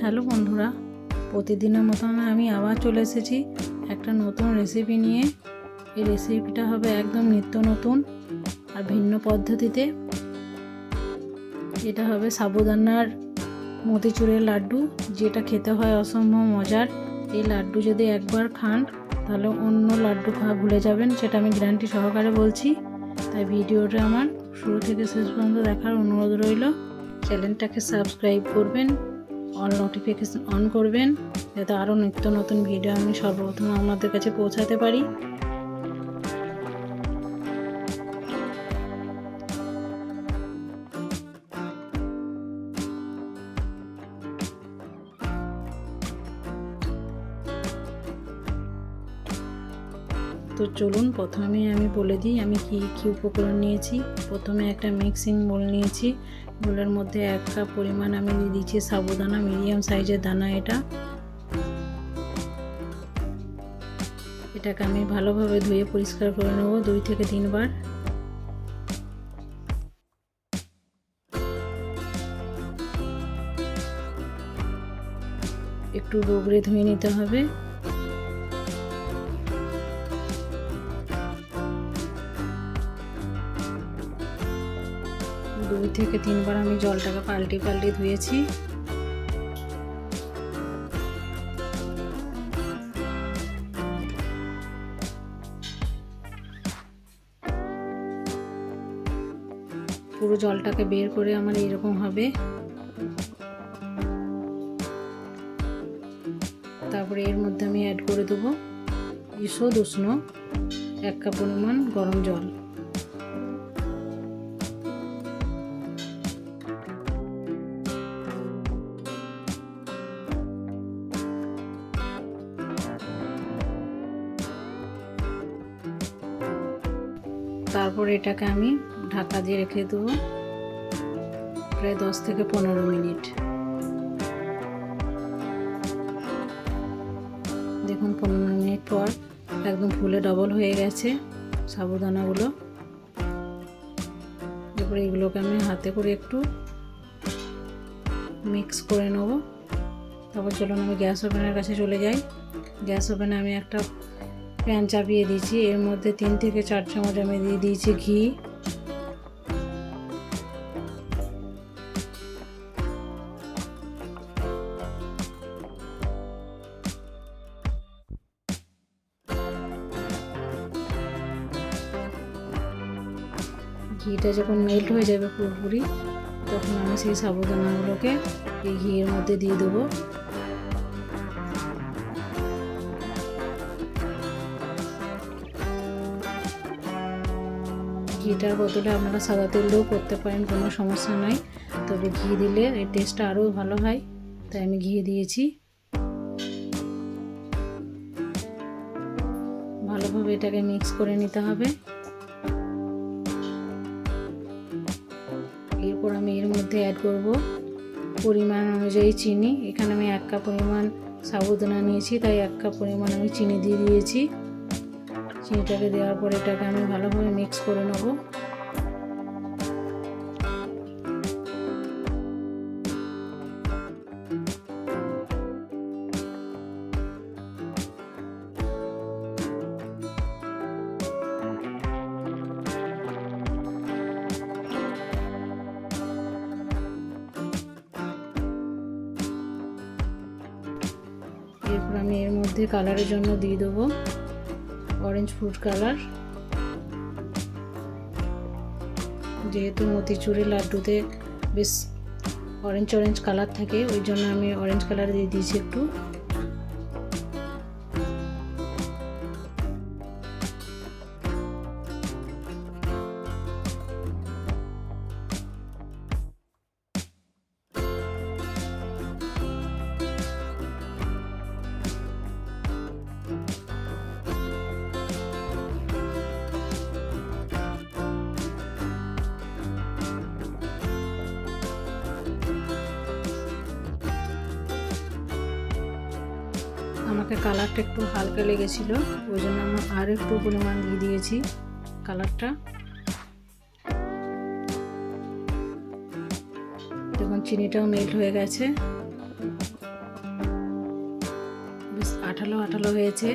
Hello বন্ধুরা, প্রতিদিনের মতন আমি আবার চলে এসেছি একটা নতুন রেসিপি নিয়ে। এই রেসিপিটা হবে একদম নিত্য নতুন আর ভিন্ন পদ্ধতিতে। এটা হবে সাবুদানার মতিচুরের লাড্ডু, যেটা খেতে হয় অসম্ভব মজার। এই লাড্ডু যদি একবার খান, তাহলে অন্য লাড্ডু খাওয়া ভুলে যাবেন, সেটা আমি গ্যারান্টি সহকারে বলছি। তাই ভিডিওটা আমার শুরু থেকে শেষ পর্যন্ত দেখার অনুরোধ রইল। চ্যানেলটাকে সাবস্ক্রাইব করবেন অল নোটিফিকেশান অন করবেন, যাতে আরও নিত্য নতুন ভিডিও আমি সর্বপ্রথম আপনাদের কাছে পৌঁছাতে পারি। তো চলুন প্রথমে আমি বলে দিই, আমি কি কি উপকরণ নিয়েছি। প্রথমে একটা মিক্সিং বোল নিয়েছি। বোলের মধ্যে এক কাপ পরিমাণ আমি দিয়েছি সাবুদানা, মিডিয়াম সাইজের দানা এটা। এটাকে আমি ভালোভাবে ধুয়ে পরিষ্কার করে নেব দুই থেকে তিনবার। একটু রোগড়ে ধুয়ে নিতে হবে। দুই থেকে তিনবার আমি জলটাকে পাল্টে পাল্টে ধুয়েছি। পুরো জলটাকে বের করে আমার এরকম হবে। তারপরে এর মধ্যে আমি অ্যাড করে দেবো। ঈষদ উষ্ণ এক কাপ পরিমাণ গরম জল। তারপর এটাকে আমি ঢাকা দিয়ে রেখে দেবো প্রায় দশ থেকে পনেরো মিনিট। দেখুন, পনেরো মিনিট পর একদম ফুলে ডবল হয়ে গেছে সাবুদানাগুলো। এরপরে এগুলোকে আমি হাতে করে একটু মিক্স করে নেব। তারপর চলুন, আমি গ্যাস ওভেনের কাছে চলে যাই। গ্যাস ওভেনে আমি একটা প্যান চাপিয়ে দিয়েছি। এর মধ্যে তিন থেকে চার চামচ আমি দিয়ে দিয়েছি ঘি। ঘিটা যখন মেল্ট হয়ে যাবে পুরোপুরি, তখন আমি সেই সাবুদানাগুলোকে এই ঘিয়ের মধ্যে দিয়ে দেবো। ঘিটার বদলে আপনারা সাদা তেল দিয়েও করতে পারেন, কোনো সমস্যা নাই। তবে ঘি দিলে এই টেস্টটা আরও ভালো হয়। তাই আমি ঘি দিয়েছি। ভালোভাবে এটাকে মিক্স করে নিতে হবে। এরপর আমি এর মধ্যে অ্যাড করব পরিমাণ অনুযায়ী চিনি। এখানে আমি এক কাপ পরিমাণ সাবুদানা নিয়েছি, তাই এক কাপ পরিমাণ আমি চিনি দিয়ে দিয়েছি। চিনিটাকে দেওয়ার পর এটাকে আমি ভালোভাবে মিক্স করে নেব। এরপর আমি এর মধ্যে কালারের জন্য দিয়ে দেবো। অরেঞ্জ ফুড কালার যেহেতু মতিচুরের লাড্ডুতে বেশ অরেঞ্জ অরেঞ্জ কালার থাকে, ওই জন্য আমি অরেঞ্জ কালার দিয়ে দিয়েছি একটু। আমাকে কালারটা একটু হালকা লেগেছিল, ওই জন্য আমি আর একটু পরিমাণ দিয়ে দিয়েছি কালারটা। দেখুন, চিনিটাও মেল্ট হয়ে গেছে। বেশ আঠালো আঠালো হয়েছে।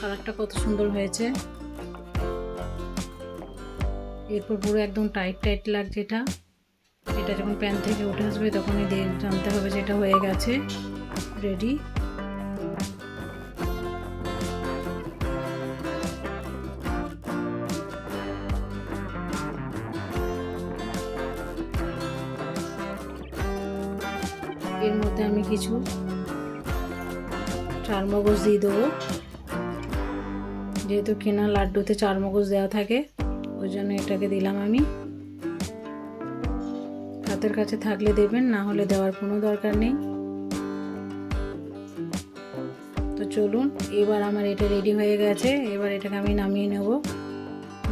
কালারটা কত সুন্দর হয়েছে। এরপর পুরো একদম টাইট টাইট লাগছে এটা। এটা যখন প্যান থেকে উঠে আসবে তখনই দিয়ে জানতে হবে যে এটা হয়ে গেছে। রেডি এর মধ্যে আমি কিছু চার মগজ দিয়ে দেবো। যেহেতু কেনা লাড্ডুতে চার মগজ দেওয়া থাকে, ওই জন্য এটাকে দিলাম আমি। হাতের কাছে থাকলে দেবেন, না হলে দেওয়ার কোনো দরকার নেই। তো চলুন, এবার আমার এটা রেডি হয়ে গেছে, এবার এটাকে আমি নামিয়ে নেব।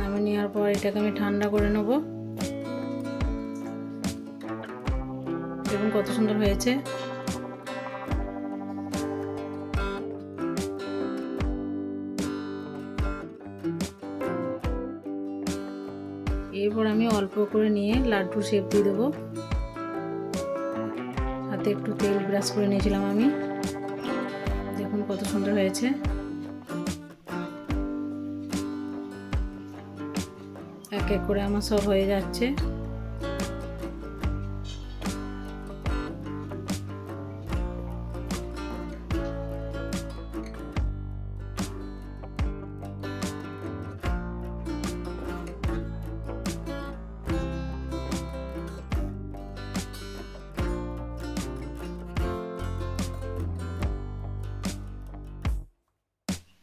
নামিয়ে নেওয়ার পর এটাকে আমি ঠান্ডা করে নেব। দেখুন কত সুন্দর হয়েছে। অল্প করে নিয়ে লাড্ডু শেপ দিয়ে দেবো। হাতে একটু তেল ব্রাশ করে নিয়েছিলাম আমি। দেখুন কত সুন্দর হয়েছে। এক এক করে আমার সব হয়ে যাচ্ছে।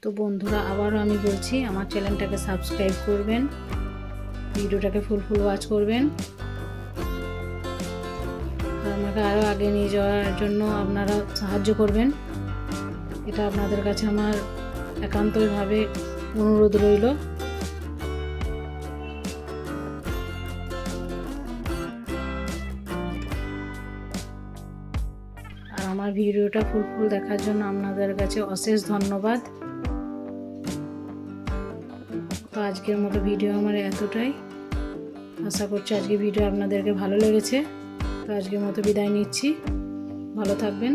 তো বন্ধুরা, আবারও আমি বলছি, আমার চ্যানেলটাকে সাবস্ক্রাইব করবেন, ভিডিওটাকে ফুল ফুল ওয়াচ করবেন। আমাকে আরও আগে নিয়ে যাওয়ার জন্য আপনারা সাহায্য করবেন। এটা আপনাদের কাছে আমার একান্তভাবে অনুরোধ রইল। আর আমার ভিডিওটা ফুল ফুল দেখার জন্য আপনাদের কাছে অশেষ ধন্যবাদ। তো আজকের মতো ভিডিও আমার এতটাই। আশা করছি আজকে ভিডিও আপনাদেরকে ভালো লেগেছে। তো আজকের মতো বিদায় নিচ্ছি। ভালো থাকবেন।